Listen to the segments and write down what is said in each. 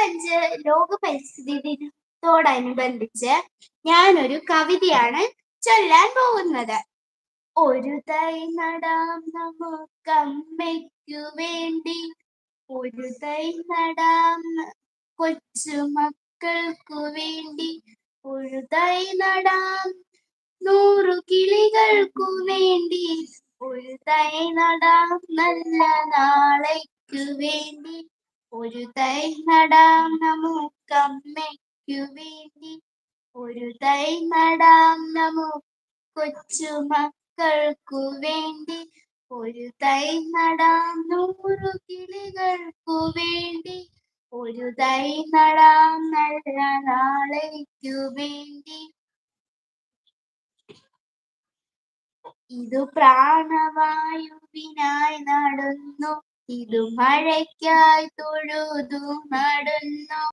അഞ്ച് ലോക പരിസ്ഥിതി ദിനത്തോടനുബന്ധിച്ച് ഞാനൊരു കവിതയാണ് ചൊല്ലാൻ പോകുന്നത്. ഒരു തൈ നടാം നമുക്കമ്മയ്ക്കു വേണ്ടി ഒരു തൈ നടാം കൊച്ചുമക്കൾക്കു വേണ്ടി ഒരു തൈ നടാം നൂറു കിളികൾക്കു വേണ്ടി ഒരു തൈ നടാം നല്ല നാളേക്കു വേണ്ടി ഒരു തൈ നടാം നമുക്കമ്മയ്ക്കു വേണ്ടി. ഒരു തൈ നടാം നമുക്ക് കൊച്ചുമക്കൾക്കു വേണ്ടി. ഒരു തൈ നടാം നൂറു കിളികൾക്കു വേണ്ടി. ഒരു തൈ നടാം നല്ല നാളേക്കു വേണ്ടി. ഇതു പ്രാണവായുവിനായി നടന്നു. ഇതു മഴയ്ക്കായി തൊഴുതു നടന്നു.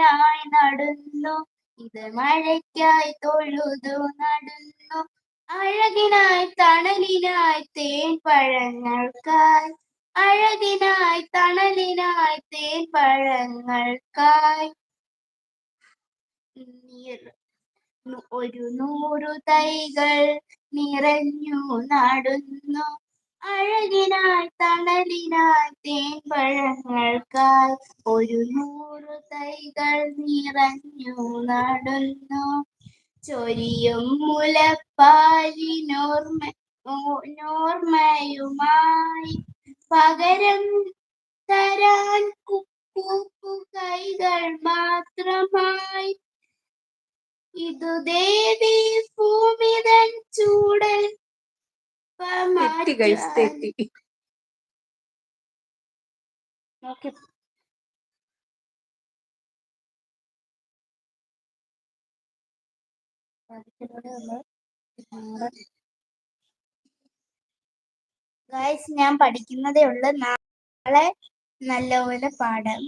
ായി നടന്നു. ഇത് മഴയ്ക്കായി തൊഴുതു നടന്നു. അഴകിനായി തണലിനായി തേൻ പഴങ്ങൾക്കായി. അഴകിനായി തണലിനായി തേൻ പഴങ്ങൾക്കായി. ഒരു നൂറു തൈകൾ നിറഞ്ഞു നടുന്നു. തണലിനാൽ തേൻ തേൻപഴങ്ങൾക്കായി ഒരു നൂറു തൈകൾ നിറഞ്ഞു നടുന്നു. ചൊരിയും മുലപ്പാലിനോർമ്മ നോർമ്മയുമായി പകരം തരാൻ കുപ്പൂപ്പു കൈകൾ മാത്രമായി. ഇതു ദേവി ഭൂമിതൻ തെറ്റി ഗൈസ് തെറ്റി ഓക്കെ ഗൈസ് ഞാൻ പഠിക്കുന്നതേ ഉള്ളു. നാളെ നല്ലപോലെ പാടാം.